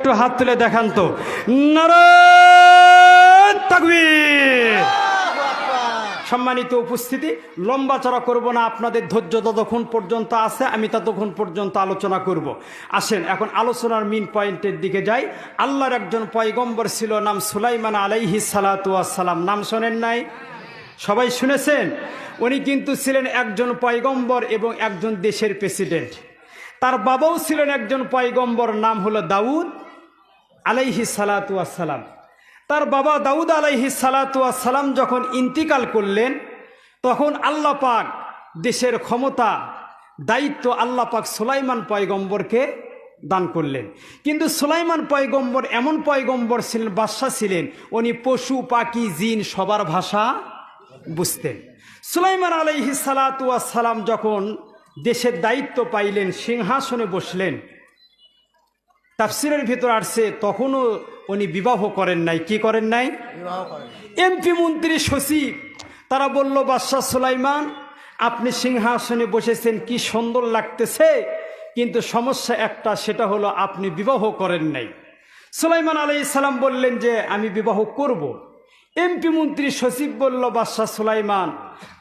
একটু হাত তুলে দেখান তো। তাকবীর। সম্মানিত উপস্থিতি, লম্বা চড়া করব না, আপনাদের ধৈর্য ততক্ষণ পর্যন্ত আছে, আমি ততক্ষণ পর্যন্ত আলোচনা করব। আসেন, এখন আলোচনার মিন পয়েন্টের দিকে যাই। আল্লাহর একজন পয়গম্বর ছিল, নাম সুলাইমান আলাইহি সালাতু সালাম নাম শোনেন নাই? সবাই শুনেছেন? উনি কিন্তু ছিলেন একজন পয়গম্বর এবং একজন দেশের প্রেসিডেন্ট তার বাবাও ছিলেন একজন পয়গম্বর, নাম হলো দাউদ। আলাইহি সালাতু সালাম তার বাবা দাউদ আলাইহি সালাতু সালাম যখন ইন্তিকাল করলেন, তখন আল্লাহ পাক দেশের ক্ষমতা, দায়িত্ব আল্লাহ পাক সুলাইমান পয়গম্বরকে দান করলেন। কিন্তু সুলাইমান পয়গম্বর এমন পয়গম্বর ছিলেন, বাদশাহ ছিলেন, উনি পশু, পাখি, জিন সবার ভাষা বুঝতেন। সুলাইমান আলাইহি সালাতু সালাম যখন দেশের দায়িত্ব পাইলেন, সিংহাসনে বসলেন তাফসিরের ভিতর আসছে তখনও উনি বিবাহ করেন নাই। কি করেন নাই? এমপি মন্ত্রী সচিব তারা বলল বাদশাহ সুলাইমান আপনি সিংহাসনে বসেছেন কি সুন্দর লাগতেছে। কিন্তু সমস্যা একটা সেটা হলো আপনি বিবাহ করেন নাই। সুলাইমান আলাই সালাম বললেন যে আমি বিবাহ করব। এমপি মন্ত্রী সচিব বলল বাদশাহ সুলাইমান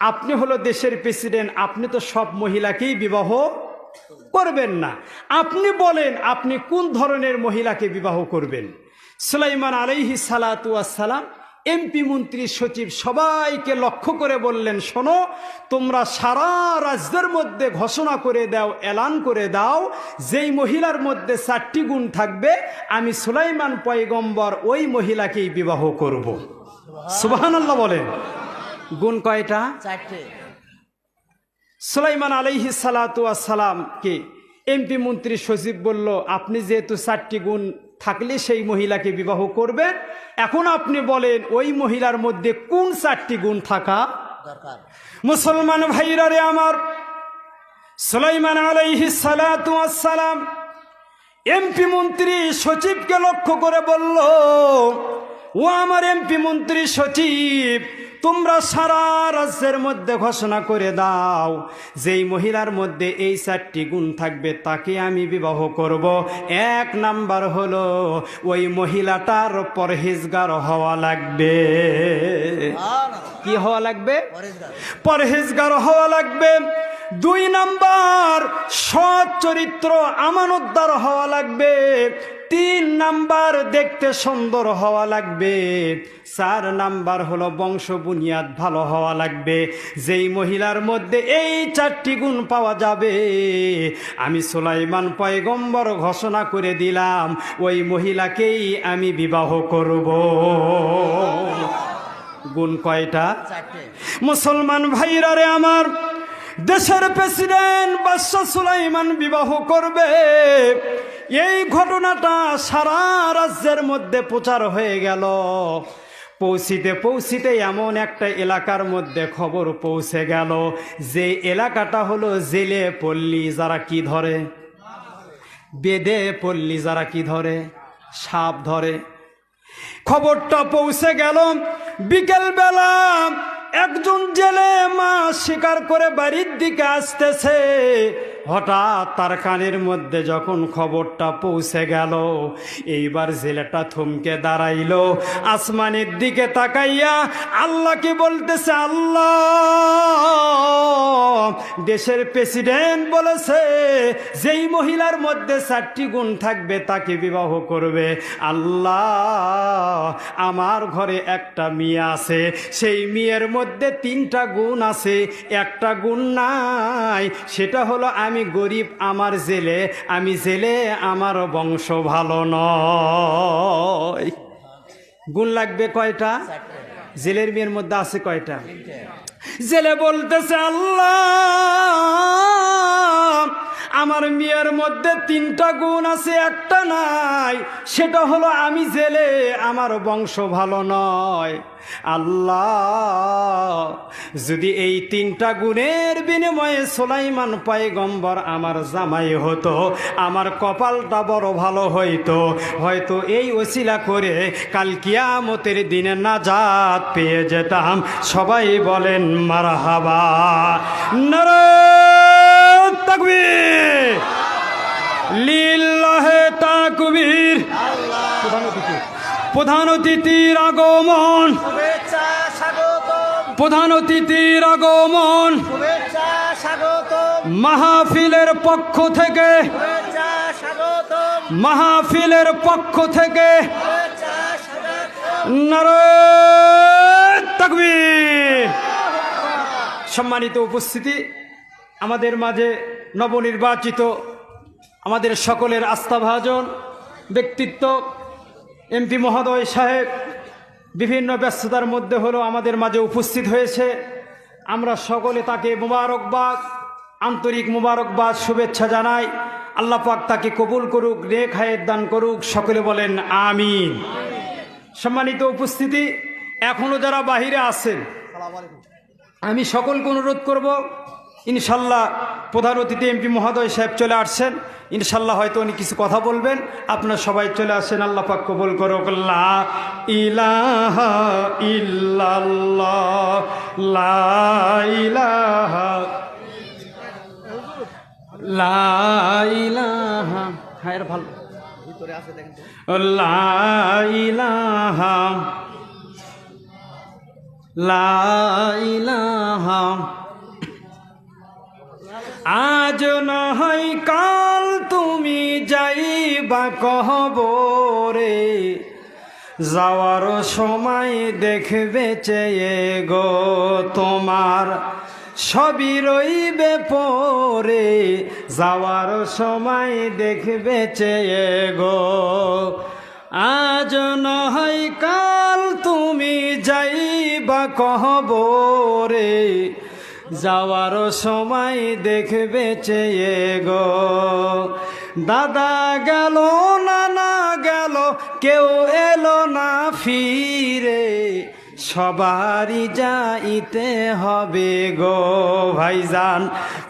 আপনি হলো দেশের প্রেসিডেন্ট আপনি তো সব মহিলাকেই বিবাহ করবেন না। আপনি বলেন, আপনি কোন ধরনের মহিলাকে বিবাহ করবেন? সুলাইমান সালাতু সালাম এমপি, মন্ত্রী, সচিব সবাইকে লক্ষ্য করে বললেন, শোনো, তোমরা সারা রাজ্যের মধ্যে ঘোষণা করে দাও, এলান করে দাও, যেই মহিলার মধ্যে চারটি গুণ থাকবে, আমি সুলাইমান পয়গম্বর ওই মহিলাকেই বিবাহ করব। সুবাহান্লাহ বলেন। গুণ কয়টা? চারটে। সুলাইমান সালাতু সালামকে এমপি মন্ত্রী সচিব বলল, আপনি যেহেতু চারটি গুণ থাকলে সেই মহিলাকে বিবাহ করবেন, এখন আপনি বলেন ওই মহিলার মধ্যে কোন চারটি গুণ থাকা দরকার? মুসলমান ভাইরা রে আমার, সুলাইমান সালাতু সালাম এমপি মন্ত্রী সচিবকে লক্ষ্য করে বলল, ও আমার এমপি মন্ত্রী সচিব তোমরা সারা রাজ্যের মধ্যে ঘোষণা করে দাও, যেই মহিলার মধ্যে এই চারটি গুণ থাকবে, তাকে আমি বিবাহ করব। এক নাম্বার হলো, ওই মহিলাটার পরহেজগার হওয়া লাগবে। কি হওয়া লাগবে? পরহেজগার হওয়া লাগবে। দুই নাম্বার, সৎ চরিত্র, আমানতদার হওয়া লাগবে। নাম্বার দেখতে সুন্দর হওয়া লাগবে। চার নাম্বার হলো বংশ বুনিয়াদ ভালো হওয়া লাগবে। যেই মহিলার মধ্যে এই চারটি গুণ পাওয়া যাবে। আমি সুলাইমান পয়গম্বর ঘোষণা করে দিলাম ওই মহিলাকেই আমি বিবাহ করব। গুণ কয়টা? মুসলমান ভাইরা রে আমার দেশের প্রেসিডেন্ট বাদশাহ সুলাইমান বিবাহ করবে। এই ঘটনাটা সারা রাজ্যের মধ্যে প্রচার হয়ে গেল। পৌঁছিতে পৌঁছিতে এমন একটা এলাকার মধ্যে খবর পৌঁছে গেল যে এলাকাটা হলো জেলে পল্লী, যারা কি ধরে? বেদে পল্লী, যারা কি ধরে? সাপ ধরে। খবরটা পৌঁছে গেল বিকেল বেলা একজন জেলে মাছ শিকার করে বাড়ির দিকে আসতেছে। হঠাৎ তার কানের মধ্যে যখন খবরটা পৌঁছে গেল, এইবার জেলেটা থমকে দাঁড়াইল, আসমানের দিকে তাকাইয়া আল্লাহকে বলতেছে, আল্লাহ! দেশের প্রেসিডেন্ট বলেছে, যেই মহিলার মধ্যে চারটি গুণ থাকবে, তাকে বিবাহ করবে। আল্লাহ, আমার ঘরে একটা মেয়ে আছে, সেই মেয়ের মধ্যে তিনটা গুণ আছে, একটা গুণ নাই, সেটা হলো আমি গরিব আমার জেলে আমি জেলে আমার বংশ ভালো নয়। গুণ লাগবে কয়টা? জেলের মেয়ের মধ্যে আছে কয়টা? জেলে বলতেছে আল্লাহ আমার মেয়ের মধ্যে তিনটা গুণ আছে, একটা নাই। সেটা হলো আমি জেলে, আমার বংশ ভালো নয়। আল্লাহ, যদি এই তিনটা গুণের বিনিময়ে সোলাইমান পয়গম্বর আমার জামাই হতো, আমার কপালটা বড় ভালো হইতো, হয়তো এই ওসিলা করে কাল কিয়ামতের দিনে নাজাত পেয়ে যেতাম। সবাই বলেন, মারহাবা। নারায়ণ প্রধান অতিথির আগমন। প্রধান অতিথির আগমন। মাহফিলের পক্ষ থেকে। মাহফিলের পক্ষ থেকে। স্বাগতম। সম্মানিত উপস্থিতি আমাদের মাঝে নবনির্বাচিত আমাদের সকলের আস্থাভাজন ব্যক্তিত্ব এমপি মহোদয় সাহেব, বিভিন্ন ব্যস্ততার মধ্যে হলো আমাদের মাঝে উপস্থিত হয়েছে। আমরা সকলে তাকে মোবারকবাদ, আন্তরিক মোবারকবাদ, শুভেচ্ছা জানাই। আল্লাহ পাক তাকে কবুল করুক রেখ হায়ের দান করুক। সকলে বলেন আমিন। সম্মানিত উপস্থিতি এখনও যারা বাহিরে আছেন, আমি সকলকে অনুরোধ করব ইনশাল্লাহ প্রধান অতিথি এমপি মহোদয় সাহেব চলে আসছেন। ইনশাল্লাহ হয়তো উনি কিছু কথা বলবেন। আপনারা সবাই চলে আসেন, আল্লাহ পাক কবুল করো লা ইলাহা ইল্লাল্লাহ, লা ইলাহা লা আজ নয় কাল তুমি যাইবা কহবরে যাওয়ার সময় দেখবে চেয়ে গো তোমার, সবই রইবে পরে। যাওয়ার সময় দেখবে চেয়ে গো, আজ নয় কাল তুমি যাইবা কহবরে যাওয়ার সময় দেখবে চেয়ে গো। দাদা গেল, নানা গেল, কেউ এলো না ফিরে। সবারই যাইতে হবে গো ভাইজান,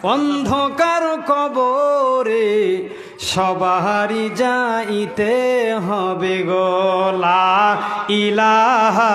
অন্ধকার কবরে সবারই যাইতে হবে গো। লা ইলাহা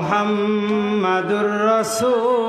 মুহাম্মাদুর রাসূল